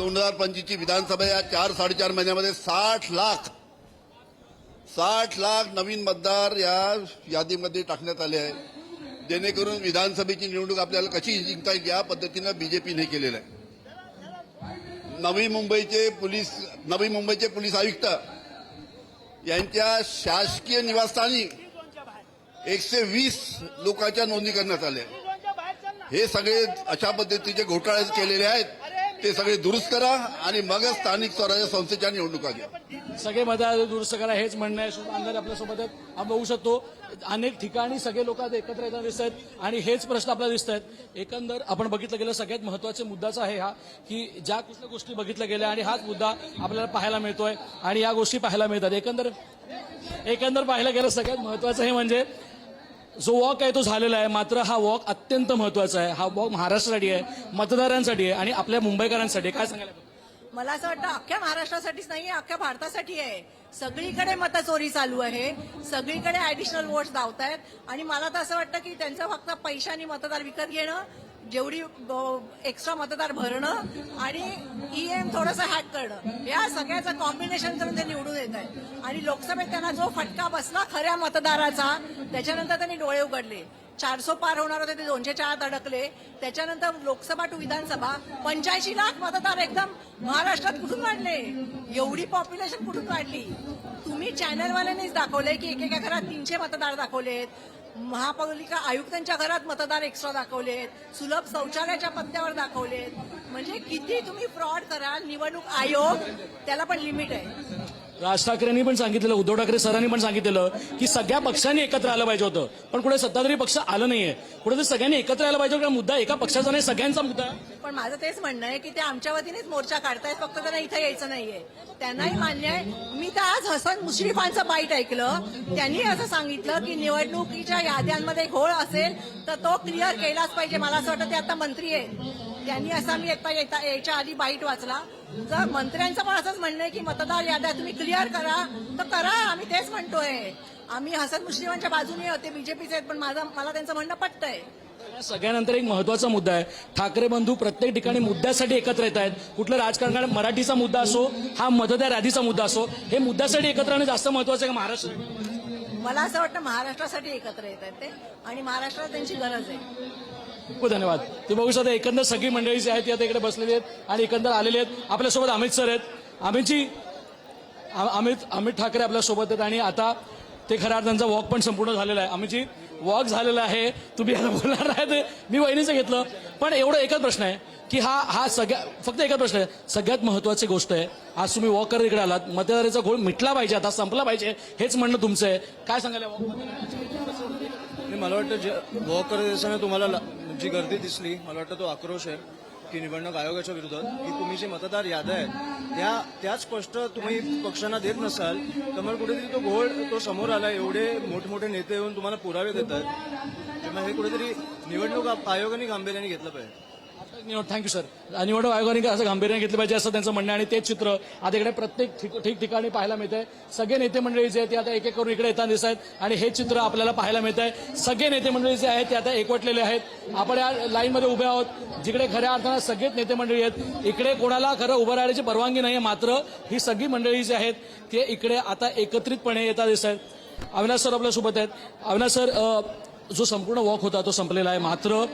दोन हजार पंचवीसची विधानसभा या चार साडेचार महिन्यामध्ये साठ लाख साठ लाख नवीन मतदार या यादीमध्ये टाकण्यात आले आहे. जेणेकरून विधानसभेची निवडणूक आपल्याला कशी जिंकता येईल या पद्धतीनं बीजेपीने केलेलं आहे. नवी मुंबईचे पोलीस नवी मुंबईचे पोलीस आयुक्त यांच्या शासकीय निवासस्थानी एकशे वीस लोकांच्या नोंदणी करण्यात आल्या. हे सगळे अशा पद्धतीचे घोटाळे केलेले आहेत. ते सगळे दुरुस्त करा आणि मगच स्थानिक स्वराज्य संस्थेच्या निवडणुका घ्या सगळे मतदार दुरुस्त करा हेच म्हणणं आहे. सुभाष अंधारे आपल्यासोबत आहेत. आपण बघू शकतो अनेक ठिकाणी सगळे लोक आता एकत्र येताना दिसत आहेत आणि हेच प्रश्न आपल्याला दिसत आहेत. एकंदर आपण बघितलं गेलं सगळ्यात महत्त्वाचा मुद्दाच आहे हा की ज्या कुठल्या गोष्टी बघितल्या गेल्या आणि हाच मुद्दा आपल्याला पाहायला मिळतोय आणि या गोष्टी पाहायला मिळतात. एकंदर एकंदर पाहायला गेलं सगळ्यात महत्वाचं हे म्हणजे जो वॉक आहे तो झालेला आहे. मात्र हा वॉक अत्यंत महत्त्वाचा आहे. हा वॉक महाराष्ट्रासाठी आहे मतदारांसाठी आहे आणि आपल्या मुंबईकरांसाठी. काय सांगायला मला असं वाटतं अख्ख्या महाराष्ट्रासाठीच नाही अख्ख्या भारतासाठी आहे. सगळीकडे मतचोरी चालू आहे. सगळीकडे ऍडिशनल वोट्स धावत आहेत आणि मला तर असं वाटतं की त्यांचं फक्त पैशाने मतदार विकत घेणं जेवढी एक्स्ट्रा मतदार भरणं आणि ईएम थोडंसं हॅक करणं या सगळ्याचं कॉम्बिनेशन करून ते निवडून येत आहे आणि लोकसभेत त्यांना जो फटका बसला खऱ्या मतदाराचा त्याच्यानंतर त्यांनी डोळे उघडले. चारसो पार होणार होते ते दोनशे चार अडकले. त्याच्यानंतर लोकसभा टू विधानसभा पंच्याऐंशी लाख मतदार एकदम महाराष्ट्रात कुठून वाढले? एवढी पॉप्युलेशन कुठून वाढली? तुम्ही चॅनलवाल्यांनीच दाखवले की एकेका घरात तीनशे मतदार दाखवलेत. महापालिका आयुक्तांच्या घरात मतदार एक्स्ट्रा दाखवलेत सुलभ शौचालयाच्या पत्त्यावर दाखवलेत. म्हणजे किती तुम्ही फ्रॉड कराल निवडणूक आयोग त्याला पण लिमिट आहे. राज ठाकरेंनी पण सांगितलेलं उद्धव ठाकरे सरांनी पण सांगितलेलं की सगळ्या पक्षांनी एकत्र आलं पाहिजे होतं. पण कुठे सत्ताधारी पक्ष आलं नाहीये. कुठे सगळ्यांनी एकत्र आलं पाहिजे कारण मुद्दा एका पक्षाचा नाही सगळ्यांचा मुद्दा आहे. पण माझं तेच म्हणणं आहे की ते आमच्या वतीनेच मोर्चा काढतायत फक्त त्यांना इथे यायचं नाहीये. त्यांनाही मान्य आहे. मी तर आज हसन मुश्रीफांचं बाईट ऐकलं. त्यांनी असं सांगितलं की निवडणुकीच्या याद्यांमध्ये घोळ असेल तर तो क्लिअर केलाच पाहिजे. मला असं वाटतं ते आता मंत्री आहेत. त्यांनी असा मी एकदा येता यायच्या आधी बाईट वाचला. जर मंत्र्यांचं पण असंच म्हणणं आहे की मतदार याद्या तुम्ही क्लिअर करा. तर करा आम्ही तेच म्हणतोय. आम्ही हसन मुश्रीफांच्या बाजूने होते बीजेपीचे आहेत पण माझं मला त्यांचं म्हणणं पटतंय. या सगळ्यानंतर एक महत्त्वाचा मुद्दा आहे. ठाकरे बंधू प्रत्येक ठिकाणी मुद्द्यासाठी एकत्र येत आहेत. कुठलं राजकारण मराठीचा मुद्दा असो हा मतदार यादीचा मुद्दा असो हे मुद्द्यासाठी एकत्र येणं जास्त महत्वाचं आहे का महाराष्ट्र मला असं वाटतं महाराष्ट्रासाठी एकत्र येत आहेत ते आणि महाराष्ट्रात त्यांची गरज आहे. खूप धन्यवाद. ते बघू शकता एकंदर सगळी मंडळी जी आहेत ती आता इकडे बसलेली आहेत आणि एकंदर आलेले आहेत. आपल्यासोबत अमित सर आहेत. अमितजी अमित अमित ठाकरे आपल्यासोबत आहेत आणि आता ते खऱ्या अर्थांचा वॉक पण संपूर्ण झालेला आहे. अमितजी वॉक झालेला आहे. तुम्ही आता बोलणार नाही मी वहिनीचं घेतलं. पण एवढं एकच प्रश्न आहे की हा हा सगळ्या फक्त एकच प्रश्न आहे. सगळ्यात महत्वाची गोष्ट आहे आज तुम्ही वॉक करत इकडे आलात. मतदाराचा घोळ मिटला पाहिजे आता संपला पाहिजे हेच म्हणणं तुमचं आहे. काय सांगायला? walk मला वाटतं जे वॉक करत असताना तुम्हाला जी गर्दी दिसली मला वाटतं तो आक्रोश आहे की निवडणूक आयोगाच्या विरोधात की तुम्ही जे मतदार याद्या आहेत त्या त्याच स्पष्ट तुम्ही पक्षांना देत नसाल तर मग कुठेतरी तो घोळ तो समोर आला एवढे मोठमोठे नेते येऊन तुम्हाला पुरावे देतात. त्यामुळे हे कुठेतरी निवडणूक आयोगाने गांभीर्याने घेतलं पाहिजे. थँक्यू सर निवडणूक आयोगाने असं गांभीर्याने घेतलं पाहिजे असं त्यांचं म्हणणं आणि तेच चित्र आता इकडे प्रत्येक ठिक- ठिकठिकाणी पाहायला मिळत आहे सगळे नेते मंडळी जे आहेत ते आता एक एक करून इकडे येताना दिसत आहेत. आणि हे चित्र आपल्याला पाहायला मिळत आहे सगळे नेते मंडळी जे आहेत ते आता एकवटलेले आहेत. आपण या लाईनमध्ये उभे आहोत. जिकडे खऱ्या अर्थानं सगळेच नेते मंडळी आहेत इकडे कोणाला खरं उभं राहण्याची परवानगी नाही मात्र ही सगळी मंडळी जी आहेत ते इकडे आता एकत्रितपणे येता दिसत आहेत. अविनाश सर आपल्यासोबत आहेत. अविनाश सर जो संपूर्ण वॉक होता तो संपलेला आहे. मात्र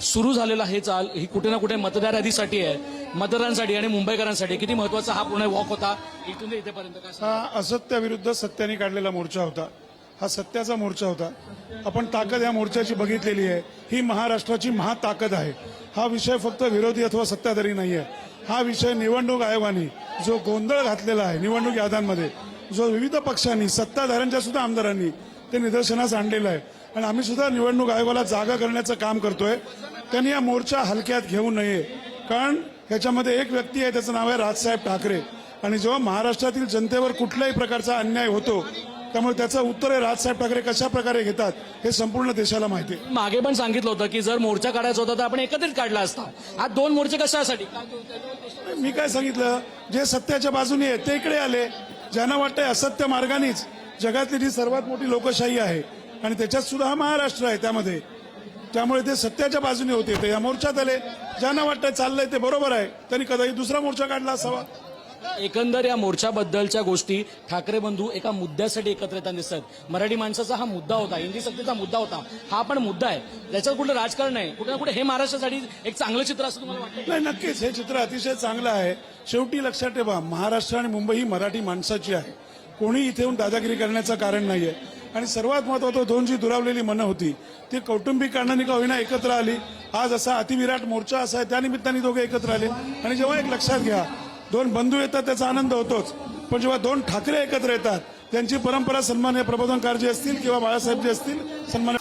सुरू झालेला हे चाल ही कुठे ना कुठे मतदार यादीसाठी आहे. मतदारांसाठी आणि मुंबईकरांसाठी. किती महत्त्वाचा हा पूर्ण वॉक होता. इथून ते इथेपर्यंत हा असत्याविरुद्ध सत्याने काढलेला मोर्चा होता. हा सत्याचा मोर्चा होता. आपण ताकद या मोर्चाची बघितलेली आहे. ही महाराष्ट्राची महाताकद आहे. हा विषय फक्त विरोधी अथवा सत्ताधारी नाही आहे हा विषय निवडणूक आयोगाने जो गोंधळ घातलेला आहे निवडणूक याद्यांमध्ये जो विविध पक्षांनी सत्ताधाऱ्यांच्या सुद्धा आमदारांनी ते निदर्शनास आणलेलं आहे. आणि आम्ही सुद्धा निवडणूक आयोगाला जागा करण्याचं काम करतोय. त्यांनी हा मोर्चा हलक्यात घेऊ नये. कारण ह्याच्यामध्ये एक व्यक्ती आहे त्याचं नाव आहे राजसाहेब ठाकरे. आणि जेव्हा महाराष्ट्रातील जनतेवर कुठल्याही प्रकारचा अन्याय होतो त्यामुळे त्याचं उत्तर हे राजसाहेब ठाकरे कशा प्रकारे घेतात हे संपूर्ण देशाला माहिती आहे. मागे पण सांगितलं होतं की जर मोर्चा काढायचा होता तर आपण एकत्रित काढला असता. आज दोन मोर्चे कशासाठी? मी काय सांगितलं? जे सत्याच्या बाजूने आहेत ते इकडे आले. ज्यांना वाटतंय असत्य मार्गानेच जगातली जी सर्वात मोठी लोकशाही आहे आणि त्याच्यात सुद्धा हा महाराष्ट्र आहे त्यामध्ये. त्यामुळे ते सत्याच्या बाजूने होते. ते या मोर्चात आले. ज्यांना वाटतं चाललंय ते बरोबर आहे. त्यांनी कदाचित दुसरा मोर्चा काढला असावा. एकंदर या मोर्चाबद्दलच्या गोष्टी ठाकरे बंधू एका मुद्द्यासाठी एकत्र येताना दिसतात. मराठी माणसाचा हा मुद्दा होता हिंदी सक्तीचा मुद्दा होता. हा पण मुद्दा आहे. त्याच्यात कुठलं राजकारण आहे कुठे ना कुठे हे महाराष्ट्रासाठी एक चांगलं चित्र असं तुम्हाला वाटतं नाही नक्कीच. हे चित्र अतिशय चांगलं आहे. शेवटी लक्षात ठेवा महाराष्ट्र आणि मुंबई ही मराठी माणसाची आहे. कोणी इथे येऊन दादागिरी करण्याचं कारण नाहीये. आणि सर्वात महत्वाचं दोन जी दुरावलेली मनं होती ती कौटुंबिक कारणाने का होईना एकत्र आली. आज असा अतिविराट मोर्चा असा आहे त्यानिमित्ताने दोघे एकत्र आले. आणि जेव्हा एक लक्षात घ्या दोन बंधू येतात त्याचा आनंद होतोच. पण जेव्हा दोन ठाकरे एकत्र येतात त्यांची परंपरा सन्मान्य प्रबोधनकार जे असतील किंवा बाळासाहेब जे असतील सन्मान